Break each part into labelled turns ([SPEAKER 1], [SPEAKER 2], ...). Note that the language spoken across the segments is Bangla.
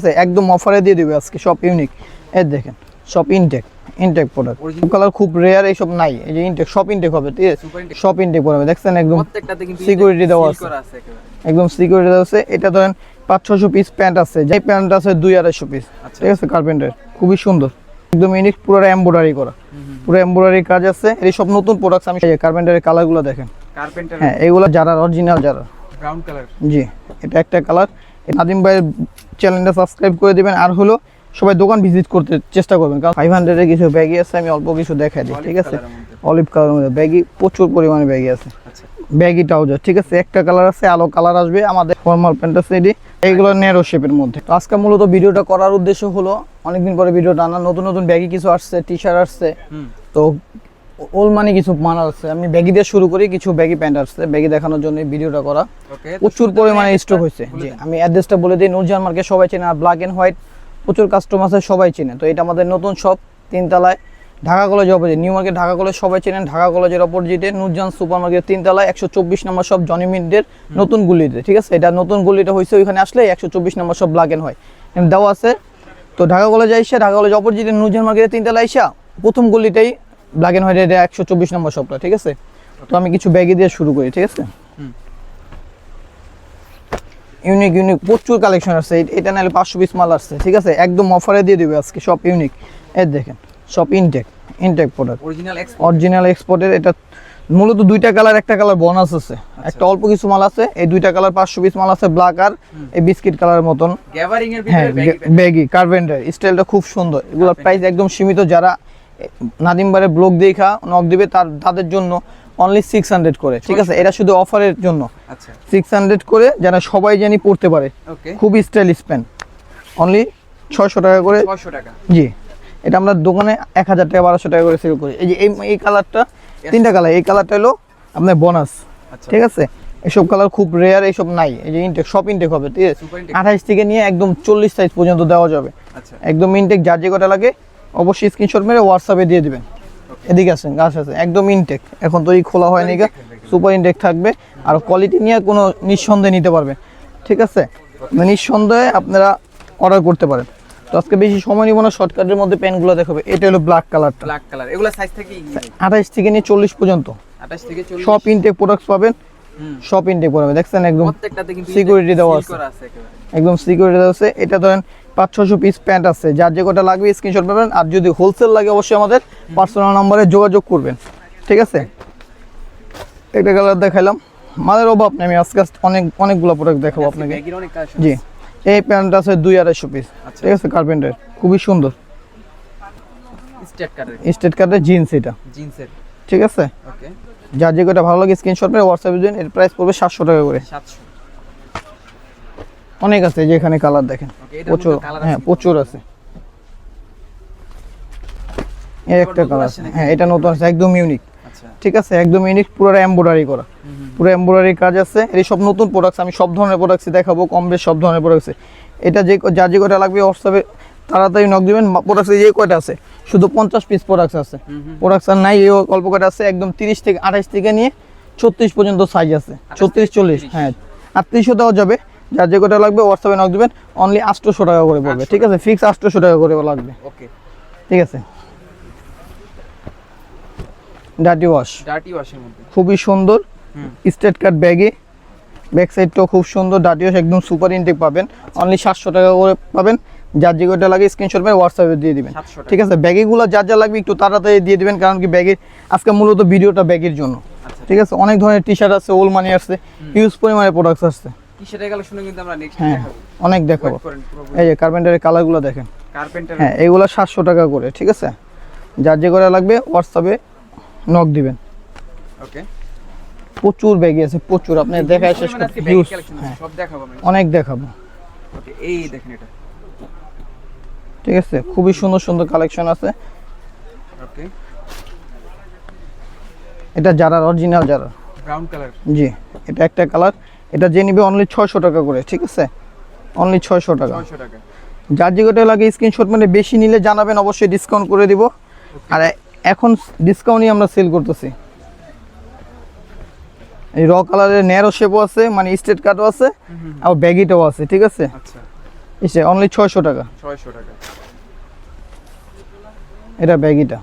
[SPEAKER 1] আছে একদম অফারে দিয়ে দিবে আজকে সব ইউনিক এই দেখেন সব ইনটেক ইনটেক প্রোডাক্ট কালার খুব রেয়ার এইসব নাই। এই যে ইনটেক সব ইনটেক হবে ঠিক আছে? সব ইনটেক পড়বে দেখছেন একদম সিকিউরিটি দেওয়া আছে। একদম সিকিউরিটি আছে। এটা ধরেন পাঁচ ছশো পিস প্যান্ট আছে। যে প্যান্ট আছে দুই আড়াইশো পিস
[SPEAKER 2] আচ্ছা।
[SPEAKER 1] ঠিক আছে কার্পেন্টার খুবই সুন্দর। একদম ইউনিক পুরো এমব্রয়ডারি করা। পুরো এমব্রয়ডারি কাজ আছে। এই সব নতুন প্রোডাক্টস আমি কার্পেন্টারের কালারগুলো দেখেন।
[SPEAKER 2] কার্পেন্টার
[SPEAKER 1] হ্যাঁ এইগুলো যারা অরিজিনাল যারা।
[SPEAKER 2] ব্রাউন কালার
[SPEAKER 1] জি এটা একটা কালার নাদিম ভাইয়ের চ্যানেলটা সাবস্ক্রাইব করে দিবেন। আর হলো সবাই দোকান ভিজিট করতে চেষ্টা করবেন কারণ ফাইভ হান্ড্রেডের কিছু ব্যাগি আছে আমি অল্প কিছু দেখাই দিই ঠিক আছে? অলিভ কালারের মধ্যে। ব্যাগি প্রচুর পরিমাণে ব্যাগি আছে।
[SPEAKER 2] আচ্ছা।
[SPEAKER 1] ব্যাগি ট্রাউজার ঠিক আছে? একটা কালার আছে আলো কালার আসবে আমাদের ফর্মাল প্যান্ট আছে এটি। এইগুলো নেরো শেপের মধ্যে। তো আজকে মূলত ভিডিওটা করার উদ্দেশ্য হলো অনেকদিন পরে ভিডিওটা আনা নতুন নতুন ব্যাগি কিছু আসছে টি শার্ট আসছে তো ওল মানে কিছু মাল আসছে আমি ব্যাগি দিয়ে শুরু করি কিছু ব্যাগি প্যান্ট আসছে ব্যাগি দেখানোর জন্য ভিডিওটা করা। প্রচুর পরিমাণে স্টক হয়েছে। জি আমি অ্যাড্রেসটা বলে দিই নুরজান মার্কেট সবাই চেনে আর ব্ল্যাক এন্ড হোয়াইট প্রচুর কাস্টমার আছে সবাই চেনে। তো এটা আমাদের নতুন শপ তিনতলায় Dhaka college opposite new market Dhaka college সবাই চেনেন। ঢাকা কলেজের অপোজিটে নুরজান সুপার মার্কেট তিনতলায় একশো চব্বিশ নম্বর সব জনি মিন্টের নতুন গুলিতে। ঠিক আছে? এটা নতুন গুলিটা হয়েছে ওইখানে আসলে একশো চব্বিশ নম্বর সব ব্ল্যাক এন্ড হোয়াইট দেওয়া আছে। তো ঢাকা কলেজ আইসা ঢাকা কলেজ অপোজিটে নুরজান মার্কেটের তিনতলায় আইসা প্রথম গলিটাই ব্ল্যাক এন্ড হোয়াইট এটা একশো চব্বিশ নম্বর শপটা ঠিক আছে? তো আমি কিছু ব্যাগি দিয়ে শুরু করি ঠিক আছে? ইউনিক ইউনিক প্রচুর কালেকশন আসছে এ- এটা নাহলে পাঁচশো পিস মাল আসছে ঠিক আছে? একদম অফারে দিয়ে দিবে আজকে সব ইউনিক এই দেখেন সব ইনটেক ইনটেক প্রোডাক্ট
[SPEAKER 2] অরিজিনাল এক্স
[SPEAKER 1] অরিজিনাল এক্সপোর্টের এটা মূলত দুইটা কালার একটা কালার বোনাস আছে। একটা অল্প কিছু মাল আছে এই দুইটা কালার পাঁচশো পিস মাল আছে ব্ল্যাক আর এই বিস্কিট কালারের মতন।
[SPEAKER 2] গ্যাভারিং এর
[SPEAKER 1] হ্যাঁ
[SPEAKER 2] ভিতরে ব্যাগি
[SPEAKER 1] কার্পেন্টার স্টাইলটা খুব সুন্দর। এগুলোর প্রাইস একদম সীমিত যারা নাদিমবারে ব্লগ দেখা নক দিবে তার তাদের জন্য অনলি সিক্স হান্ড্রেড করে ঠিক আছে? এটা শুধু অফারের জন্য।
[SPEAKER 2] আচ্ছা।
[SPEAKER 1] সিক্স হান্ড্রেড করে যারা সবাই জানি পড়তে পারে খুব স্টাইলিশ প্যান্ট অনলি ছয়শো টাকা করে।
[SPEAKER 2] 600 টাকা।
[SPEAKER 1] জি। এটা আমরা দোকানে এক হাজার টাকা বারোশো টাকা করে সেল করি। এই যে এই এই কালারটা তিনটা কালার এই কালারটা হলো আপনার বোনাস
[SPEAKER 2] আচ্ছা।
[SPEAKER 1] ঠিক আছে? এসব কালার খুব রেয়ার এইসব নাই। এই যে ইনটেক সব ইনটেক হবে ঠিক আছে? আঠাইশ থেকে নিয়ে একদম চল্লিশ সাইজ পর্যন্ত দেওয়া যাবে।
[SPEAKER 2] আচ্ছা।
[SPEAKER 1] একদম ইনটেক যার যে কটা লাগে অবশ্যই স্ক্রিনশট মেরে হোয়াটসঅ্যাপে দিয়ে দিবেন। এদিকে আসেন গাছ আছে একদম ইনটেক এখন তো এই খোলা হয়নি গা সুপার ইনটেক থাকবে। আর কোয়ালিটি নিয়ে কোনো নিঃসন্দেহে নিতে পারবেন। ঠিক আছে? মানে নিঃসন্দেহে আপনারা অর্ডার করতে পারেন। তো আজকে বেশি সময় নিব না শর্টকাটের মধ্যে পেনগুলো দেখাবে। এটা হলো ব্ল্যাক কালারটা
[SPEAKER 2] ব্ল্যাক কালার এগুলা সাইজ থেকে
[SPEAKER 1] আঠাইশ থেকে নিয়ে চল্লিশ পর্যন্ত।
[SPEAKER 2] 28 থেকে 40
[SPEAKER 1] সব ইনটেক প্রোডাক্টস পাবেন। সব ইনটেক পাবেন দেখছেন একদম
[SPEAKER 2] প্রত্যেকটাতে কিন্তু
[SPEAKER 1] security দেওয়া আছে। একদম সিকিউরিটি দেওয়া আছে। এটা ধরেন পাঁচ ছশো পিস প্যান্ট আছে। যার যে কটা লাগবে স্ক্রিনশট পাবেন আর যদি হোলসেল লাগে অবশ্যই আমাদের পার্সোনাল নম্বরে যোগাযোগ করবেন। ঠিক আছে? একটা কালার দেখাইলাম। মালের অভাব নেই আমি আজকে অনেক অনেকগুলো প্রোডাক্ট দেখাবো আপনাকে। জি এই প্যান্ট আছে দুই আড়াইশো পিস
[SPEAKER 2] আচ্ছা।
[SPEAKER 1] ঠিক আছে কার্পেন্টার খুবই সুন্দর।
[SPEAKER 2] স্টেট
[SPEAKER 1] কার্ডের জিন্স এটা। ঠিক আছে? যার যে কটা ভালো লাগে স্ক্রিনশট মেরে হোয়াটসঅ্যাপে দিন এর প্রাইস পড়বে সাতশো টাকা করে।
[SPEAKER 2] 700
[SPEAKER 1] অনেক আছে যে এখানে কালার দেখেন। প্রচুর হ্যাঁ প্রচুর আছে। একটা কালার হ্যাঁ এটা নতুন আছে একদম ইউনিক
[SPEAKER 2] আচ্ছা।
[SPEAKER 1] ঠিক আছে একদম ইউনিক পুরো এমব্রয়ডারি করা। পুরো এমব্রয়ডারি কাজ আছে। এই সব নতুন প্রোডাক্টস আমি সব ধরনের প্রোডাক্টস দেখাবো কম বেশ সব ধরনের প্রোডাক্টস এটা যে যার যে কটা লাগবে হোয়াটসঅ্যাপে তাড়াতাড়ি নক দিবেন। প্রোডাক্টস যে কয়টা আছে শুধু পঞ্চাশ পিস প্রোডাক্টস আছে। প্রোডাক্টস আর নাই এই অল্প কয়টা আছে একদম তিরিশ থেকে আঠাইশ থেকে নিয়ে ছত্রিশ পর্যন্ত সাইজ আছে। ছত্রিশ চল্লিশ হ্যাঁ। আটত্রিশশো দেওয়া যাবে। যার যে কটা লাগবে হোয়াটসঅ্যাপে নক দিবেন অনলি আটশোশো টাকা করে পড়বে ঠিক আছে? ফিক্স আটশোশো টাকা করে লাগবে।
[SPEAKER 2] ওকে
[SPEAKER 1] ঠিক আছে? ডাটি ওয়াশ
[SPEAKER 2] ডার্টি ওয়াশের মধ্যে।
[SPEAKER 1] খুবই সুন্দর। স্টেট কাট ব্যাগে ব্যাক সাইডটাও খুব সুন্দর। ডাটি ওয়াশ একদম সুপার ইনটেক পাবেন। অনলি সাতশো টাকা করে পাবেন। যার যে কটা লাগে স্ক্রিনশট মেরে হোয়াটসঅ্যাপে দিয়ে দিবেন।
[SPEAKER 2] 700 টাকা
[SPEAKER 1] ঠিক আছে? ব্যাগেগুলো যার যা লাগবে একটু তাড়াতাড়ি দিয়ে দিবেন কারণ কি ব্যাগের আজকে মূলত ভিডিওটা ব্যাগের জন্য।
[SPEAKER 2] আচ্ছা।
[SPEAKER 1] ঠিক আছে? অনেক ধরনের টি শার্ট আছে ওল মানি আসছে হিউজ পরিমাণে প্রোডাক্টস আসছে
[SPEAKER 2] কিন্তু আমরা নেক্সট
[SPEAKER 1] হ্যাঁ
[SPEAKER 2] দেখাবো।
[SPEAKER 1] অনেক দেখাবো। এই যে কার্পেন্টারের কালারগুলো দেখেন।
[SPEAKER 2] কার্পেন্টার
[SPEAKER 1] হ্যাঁ এইগুলো সাতশো টাকা করে ঠিক আছে? যার যে করে লাগবে হোয়াটসঅ্যাপে নক দিবেন।
[SPEAKER 2] ওকে
[SPEAKER 1] প্রচুর ব্যাগি আছে প্রচুর। আপনি দেখায় শেষ করতে হ্যাঁ।
[SPEAKER 2] সব দেখাবো
[SPEAKER 1] অনেক দেখাবো।
[SPEAKER 2] ওকে এই দেখেন এটা।
[SPEAKER 1] ঠিক আছে? খুবই সুন্দর সুন্দর কালেকশন আছে।
[SPEAKER 2] ওকে
[SPEAKER 1] এটা যারা অরিজিনাল যারা
[SPEAKER 2] ব্রাউন কালার
[SPEAKER 1] জি এটা একটা কালার এটা যে নিবে অনলি ছয়শো টাকা করে ঠিক আছে? অনলি ছয়শো টাকা।
[SPEAKER 2] 600 টাকা।
[SPEAKER 1] যার যে কটা লাগে স্ক্রিনশট মানে বেশি নিলে জানাবেন অবশ্যই ডিসকাউন্ট করে দিব। আর এখন ডিসকাউন্টই আমরা সেল করতেছি। এই র কালারের ন্যারো শেপও আছে মানে স্ট্রেট কাটও আছে আর ব্যাগিটাও আছে ঠিক আছে?
[SPEAKER 2] আচ্ছা।
[SPEAKER 1] এসে অনলি ছয়শো টাকা।
[SPEAKER 2] ছয়শো টাকা।
[SPEAKER 1] এটা ব্যাগিটা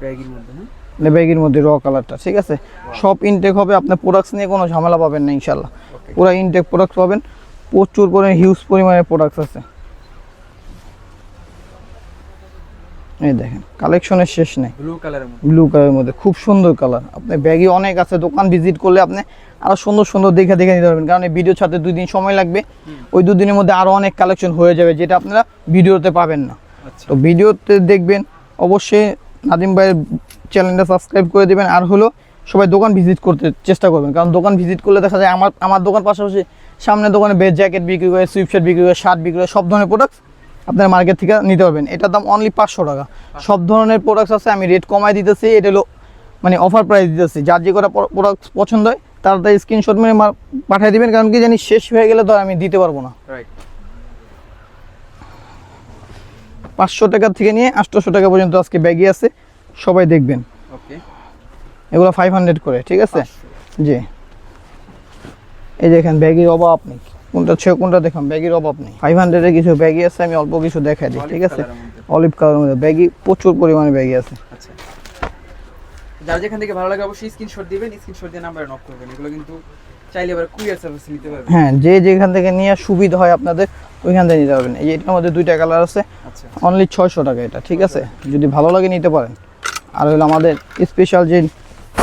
[SPEAKER 2] ব্যাগের মধ্যে হ্যাঁ?
[SPEAKER 1] ব্যাগের মধ্যে র কালারটা ঠিক আছে? সব ইনটেক হবে আপনার প্রোডাক্টস নিয়ে কোনো ঝামেলা পাবেন না ইনশাল্লাহ পুরো ইনটেক প্রোডাক্ট পাবেন প্রচুর পরিমাণে হিউজ পরিমাণে প্রোডাক্টস আছে। এই দেখেন কালেকশনের শেষ নেই।
[SPEAKER 2] ব্লু কালারের মধ্যে।
[SPEAKER 1] ব্লু কালারের মধ্যে খুব সুন্দর কালার আপনি ব্যাগই অনেক আছে দোকান ভিজিট করলে আপনি আরও সুন্দর সুন্দর দেখে দেখে নিতে পারবেন। কারণ এই ভিডিও ছাড়তে দুই দিন সময় লাগবে। ওই দুদিনের মধ্যে আরও অনেক কালেকশন হয়ে যাবে যেটা আপনারা ভিডিওতে পাবেন না।
[SPEAKER 2] আচ্ছা।
[SPEAKER 1] তো ভিডিওতে দেখবেন অবশ্যই নাদিম ভাইয়ের চ্যানেলটা সাবস্ক্রাইব করে দেবেন। আর হলো সবাই দোকান ভিজিট করতে চেষ্টা করবেন। কারণ দোকান ভিজিট করলে দেখা যায় আমার আমার দোকান পাশাপাশি সামনে দোকানে বেড জ্যাকেট বিক্রি করে সুইপশার্ট বিক্রি করে শার্ট বিক্রি করে সব ধরনের প্রোডাক্ট আপনার মার্কেট থেকে নিতে পারবেন। এটার দাম অনলি পাঁচশো টাকা। সব ধরনের প্রোডাক্টস আছে আমি রেট কমাই দিতেছি এটা হলো মানে অফার প্রাইস দিতেছি। যার যে কটা প্রোডাক্ট পছন্দ হয় তাড়াতাড়ি স্ক্রিনশট মেরে পাঠিয়ে দিবেন। কারণ কি জানি শেষ হয়ে গেলে তো আমি দিতে পারব না।
[SPEAKER 2] রাইট
[SPEAKER 1] পাঁচশো টাকা থেকে নিয়ে আটশোশো টাকা পর্যন্ত আজকে ব্যাগই আছে। সবাই দেখবেন।
[SPEAKER 2] ওকে
[SPEAKER 1] এগুলো ফাইভ হান্ড্রেড করে ঠিক আছে? জি। এই দেখেন ব্যাগের অভাব নেই। কোনটা ছে কোনটা দেখুন ব্যাগের অভাব নেই। ফাইভ হান্ড্রেডের কিছু ব্যাগই আছে আমি অল্প কিছু দেখাই দিই ঠিক আছে? অলিভ কালার মধ্যে। ব্যাগই প্রচুর পরিমাণে ব্যাগই আছে।
[SPEAKER 2] আচ্ছা। যার যেখান থেকে ভালো লাগে অবশ্যই স্ক্রিনশট দিবেন স্ক্রিনশট দিয়ে নাম্বারে নক করবেন। এগুলো কিন্তু চাইলে এবার কুরিয়ার সার্ভিস নিতে পারবেন।
[SPEAKER 1] হ্যাঁ যে যেখান থেকে নিয়ে সুবিধা হয় আপনাদের ওইখান থেকে নিতে পারবেন। এই এটার মধ্যে দুইটা কালার আছে।
[SPEAKER 2] আচ্ছা।
[SPEAKER 1] অনলি ছয়শো টাকা এটা ঠিক আছে? যদি ভালো লাগে নিতে পারেন। আর হলো আমাদের স্পেশাল যে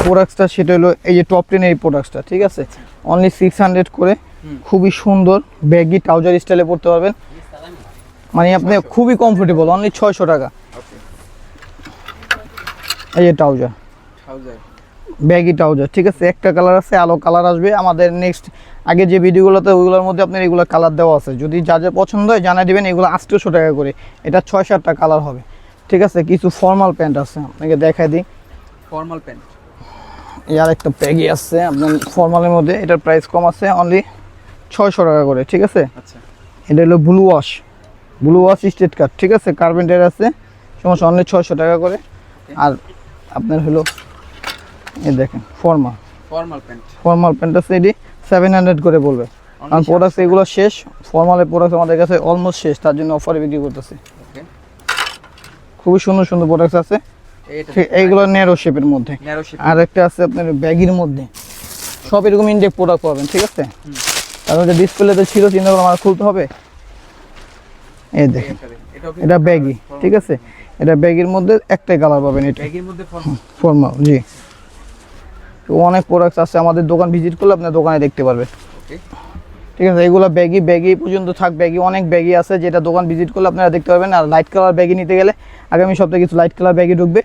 [SPEAKER 1] প্রোডাক্টসটা সেটা হলো এই যে টপ টেনের এই প্রোডাক্টসটা ঠিক আছে? অনলি সিক্স হান্ড্রেড করে খুবই সুন্দর ব্যাগি ট্রাউজার স্টাইলে পড়তে পারবেন। মানে আপনি খুবই কমফোর্টেবল অনলি ছয়শো টাকা। এই যে ট্রাউজার
[SPEAKER 2] ট্রাউজার
[SPEAKER 1] ব্যাগি ট্রাউজার ঠিক আছে? একটা কালার আছে আলো কালার আসবে। আমাদের নেক্সট আগে যে ভিডিওগুলোতে ওইগুলোর মধ্যে আপনার এগুলো কালার দেওয়া আছে। যদি যা যা পছন্দ হয় জানাই দিবেন। এগুলো আটশোশো টাকা করে। এটা ছয় সাতটা কালার হবে। ঠিক আছে কিছু ফর্মাল প্যান্ট আছে আপনাকে দেখাই দিই।
[SPEAKER 2] ফর্মাল প্যান্ট
[SPEAKER 1] এই আর একটা প্যাগি আছে আপনার ফর্মালের মধ্যে এটার প্রাইস কম আছে অনলি ছয়শো টাকা করে ঠিক আছে?
[SPEAKER 2] আচ্ছা।
[SPEAKER 1] এটা হলো blue wash blue wash straight cut ঠিক আছে? কার্পেন্টার আছে সমস্যা অনলি ছয়শো টাকা করে। আর আপনার হলো এই দেখেন formal
[SPEAKER 2] formal pant
[SPEAKER 1] formal pant আছে এটি সেভেন হান্ড্রেড করে বলবে। কারণ প্রোডাক্ট এগুলো শেষ ফর্মালের প্রোডাক্ট আমাদের কাছে অলমোস্ট শেষ তার জন্য অফারে বিক্রি করতেছে। খুবই সুন্দর সুন্দর প্রোডাক্ট আছে। এইগুলো ন্যারো শেপের মধ্যে। আর একটা আছে আপনার ব্যাগের মধ্যে। সব এরকম ইনটেক প্রোডাক্ট পাবেন ঠিক আছে?
[SPEAKER 2] হুম।
[SPEAKER 1] তারপর যে ডিসপ্লেতে ছিল চিন্তা করলাম আমার খুলতে হবে। এই দেখেন এটা ব্যাগি ঠিক আছে? এটা ব্যাগের মধ্যে একটাই কালার পাবেন এটা।
[SPEAKER 2] ব্যাগের মধ্যে ফর্মাল
[SPEAKER 1] জি। তো অনেক প্রোডাক্টস আছে আমাদের দোকান ভিজিট করলে আপনার দোকানে দেখতে পারবেন।
[SPEAKER 2] ওকে
[SPEAKER 1] ঠিক আছে, এগুলো ব্যাগি ব্যাগি পর্যন্ত থাক ব্যাগি অনেক ব্যাগি আছে যেটা দোকান ভিজিট করলে আপনারা দেখতে পারবেন। আর লাইট কালার ব্যাগি নিতে গেলে আগামী সপ্তাহে কিছু লাইট কালার ব্যাগি ঢুকবে,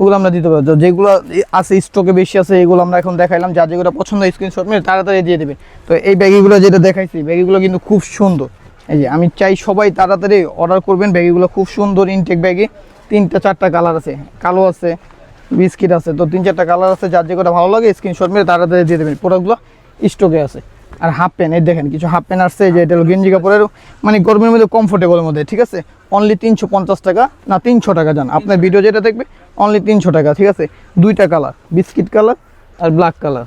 [SPEAKER 1] ওগুলো আমরা দিতে পারব। যেগুলো আছে স্টকে বেশি আছে, এগুলো আমরা এখন দেখাইলাম, যা যেগুলো পছন্দ স্ক্রিনশট মেরে তাড়াতাড়ি দিয়ে দেবেন। তো এই ব্যাগিগুলো যেটা দেখাইছি, ব্যাগিগুলো কিন্তু খুব সুন্দর। এই যে, আমি চাই সবাই তাড়াতাড়ি অর্ডার করবেন, ব্যাগিগুলো খুব সুন্দর ইনটেক ব্যাগে তিনটা, চারটা কালার আছে, কালো আছে বিস্কিট আছে, তো তিন, চারটা কালার আছে, যার যে কটা ভালো লাগে স্ক্রিনশট মেরে তাড়াতাড়ি দিয়ে দেবেন। প্রোডাক্টগুলো স্টকে আছে। আর হাফ প্যান্ট এই দেখেন কিছু হাফ প্যান্ট আসছে যে এটা হলো গেঞ্জি কাপড়ের মানে গরমের মধ্যে কমফোর্টেবলের মধ্যে ঠিক আছে? অনলি তিনশো পঞ্চাশ টাকা না তিনশো টাকা জান। আপনার ভিডিও যেটা দেখবে অনলি তিনশো টাকা ঠিক আছে? দুইটা কালার বিস্কিট কালার আর ব্ল্যাক কালার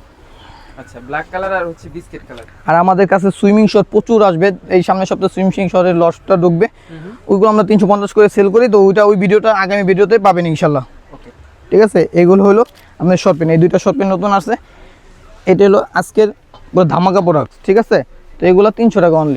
[SPEAKER 2] আচ্ছা ব্ল্যাক কালার আর হচ্ছে বিস্কিট কালার
[SPEAKER 1] আর আমাদের কাছে সুইমিং শট প্রচুর আসবে এই সামনের সপ্তাহে সুইমিং শটের লসটা ঢুকবে। ওইগুলো আমরা তিনশো পঞ্চাশ করে সেল করি তো ওইটা ওই ভিডিওটা আগামী ভিডিওতে পাবেন ইনশাল্লাহ ঠিক আছে? এগুলো হলো আপনার শর্ট পেন এই দুইটা শর্ট পেন নতুন আসছে। এটা হলো আজকের ধামাকা প্রোডাক্ট ঠিক আছে? তো এগুলো তিনশো টাকা অনলি